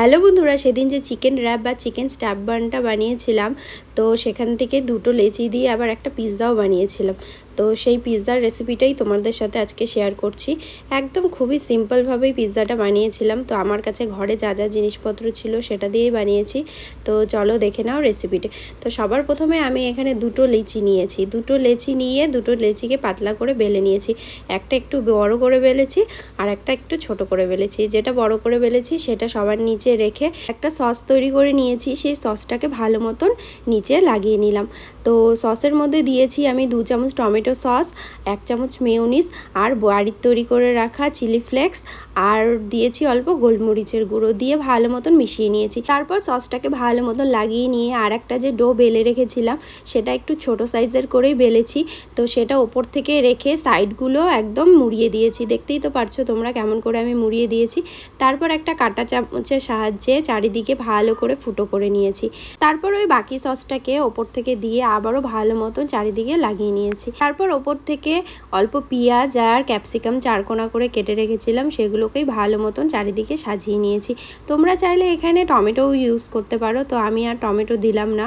Hello বন্ধুরা, সেদিন যে চিকেন র্যাপ বা চিকেন স্ট্যাপ বানটা বানিয়েছিলাম, তো সেখান থেকে দুটো লেচি দিয়ে আবার একটা পিৎজাও বানিয়েছিলাম। তো সেই পিৎজার রেসিপিটাই তোমাদের সাথে আজকে শেয়ার করছি। একদম খুবই সিম্পলভাবেই পিৎজাটা বানিয়েছিলাম। তো আমার কাছে ঘরে যা যা জিনিসপত্র ছিল সেটা দিয়েই বানিয়েছি। তো চলো দেখে নাও রেসিপিটা তো সবার প্রথমে আমি এখানে দুটো লেচি নিয়েছি। দুটো লেচি নিয়ে দুটো লেচিকে পাতলা করে বেলে নিয়েছি। একটা একটু বড় করে বেলেছি আর একটা একটু ছোট করে বেলেছি। যেটা বড় করে বেলেছি সেটা সবার নিচে রেখে একটা সস তৈরি করে নিয়েছি। সেই সসটাকে ভালো মতন নিচে লাগিয়ে নিলাম। তো সসের মধ্যে দিয়েছি আমি দু চামচ টমেটো সস, এক চামচ মেয়নিস আর বাড়ির তৈরি করে রাখা চিলি ফ্লেক্স আর দিয়েছি অল্প গোলমরিচের গুঁড়ো দিয়ে ভালো মতন মিশিয়ে নিয়েছি। তারপর সসটাকে ভালো মতন লাগিয়ে নিয়ে আর একটা যে ডো বেলে রেখেছিলাম, সেটা একটু ছোট সাইজের করেই বেলেছি। তো সেটা ওপর থেকে রেখে সাইডগুলো একদম মুড়িয়ে দিয়েছি। দেখতেই তো পারছ তোমরা কেমন করে আমি মুড়িয়ে দিয়েছি। তারপর একটা কাঁটা চামচের সাহায্যে চারিদিকে ভালো করে ফুটো করে নিয়েছি। তারপর ওই বাকি সসটাকে ওপর থেকে দিয়ে আবারও ভালো মতন চারিদিকে লাগিয়ে নিয়েছি। তারপর ওপর থেকে অল্প পেঁয়াজ আর ক্যাপসিকাম চারকোনা করে কেটে রেখেছিলাম, সেগুলোকেই ভালো মতন চারিদিকে সাজিয়ে নিয়েছি। তোমরা চাইলে এখানে টমেটোও ইউজ করতে পারো, তো আমি আর টমেটো দিলাম না।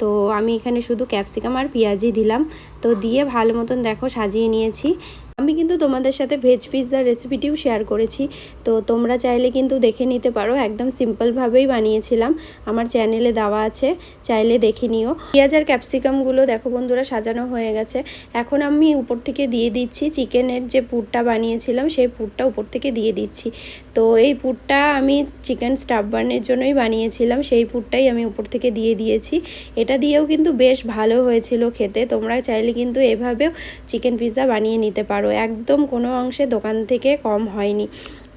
তো আমি এখানে শুধু ক্যাপসিকাম আর পেঁয়াজই দিলাম। তো দিয়ে ভালো মতন দেখো সাজিয়ে নিয়েছি। আমি কিন্তু তোমাদের সাথে ভেজ পিৎজার রেসিপিটিও শেয়ার করেছি। তো তোমরা চাইলে কিন্তু দেখে নিতে পারো, একদম সিম্পলভাবেই বানিয়েছিলাম। আমার চ্যানেলে দেওয়া আছে, চাইলে দেখে নিও। পেঁয়াজ আর ক্যাপসিকামগুলো দেখো বন্ধুরা, সাজানো হয়ে গেছে। এখন আমি উপর থেকে দিয়ে দিচ্ছি চিকেনের যে পুরটা বানিয়েছিলাম, সেই পুরটা উপর থেকে দিয়ে দিচ্ছি। তো এই পুরটা আমি চিকেন স্টাফ বানের জন্যই বানিয়েছিলাম, সেই পুরটাই আমি উপর থেকে দিয়ে দিয়েছি। এটা দিয়েও কিন্তু বেশ ভালো হয়েছিল খেতে। তোমরা চাইলে কিন্তু এভাবেও চিকেন পিৎজা বানিয়ে নিতে পারো। একদম কোনো অংশে দোকান থেকে কম হয়নি।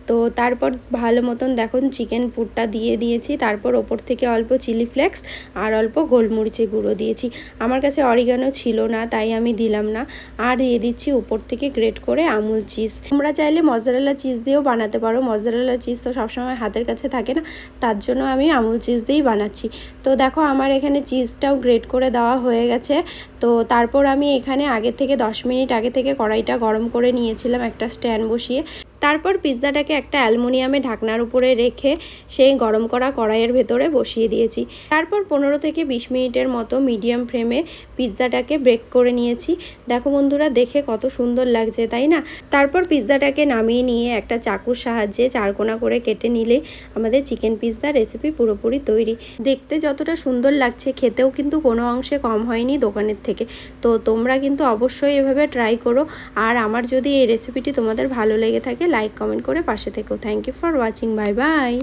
তো তারপর ভালো মতন দেখুন চিকেন পুরটা দিয়ে দিয়েছি, তারপর ওপর থেকে অল্প চিলি ফ্লেক্স আর অল্প গোলমরিচের গুঁড়ো দিয়েছি। আমার কাছে অরিগানো ছিল না, তাই আমি দিলাম না। আর দিয়ে দিচ্ছি উপর থেকে গ্রেট করে আমুল চিজ তোমরা চাইলে মজারেলা চিজ দিয়েও বানাতে পারো। মজারেলা চিজ তো সবসময় হাতের কাছে থাকে না, তার জন্য আমি আমুল চিজ দিয়েই বানাচ্ছি। তো দেখো আমার এখানে চিজটাও গ্রেট করে দেওয়া হয়ে গেছে। তো তারপর আমি এখানে আগে থেকে দশ মিনিট আগে থেকে কড়াইটা গরম করে নিয়েছিলাম একটা স্ট্যান্ড বসিয়ে। তারপর পিৎজাটাকে একটা অ্যালমোনিয়ামে ঢাকনার উপরে রেখে সেই গরম করা কড়াইয়ের ভেতরে বসিয়ে দিয়েছি। তারপর পনেরো থেকে বিশ মিনিটের মতো মিডিয়াম ফ্লেমে পিৎজাটাকে ব্রেক করে নিয়েছি। দেখো বন্ধুরা, দেখে কত সুন্দর লাগছে, তাই না? তারপর পিৎজাটাকে নামিয়ে নিয়ে একটা চাকুর সাহায্যে চারকোনা করে কেটে নিলে আমাদের চিকেন পিৎজা রেসিপি পুরোপুরি তৈরি। দেখতে যতটা সুন্দর লাগছে, খেতেও কিন্তু কোনো অংশে কম হয়নি দোকানের থেকে। তো তোমরা কিন্তু অবশ্যই এভাবে ট্রাই করো। আর আমার যদি এই রেসিপিটি তোমাদের ভালো লেগে থাকে লাইক কমেন্ট করে পাশে থেকেও thank you for watching bye bye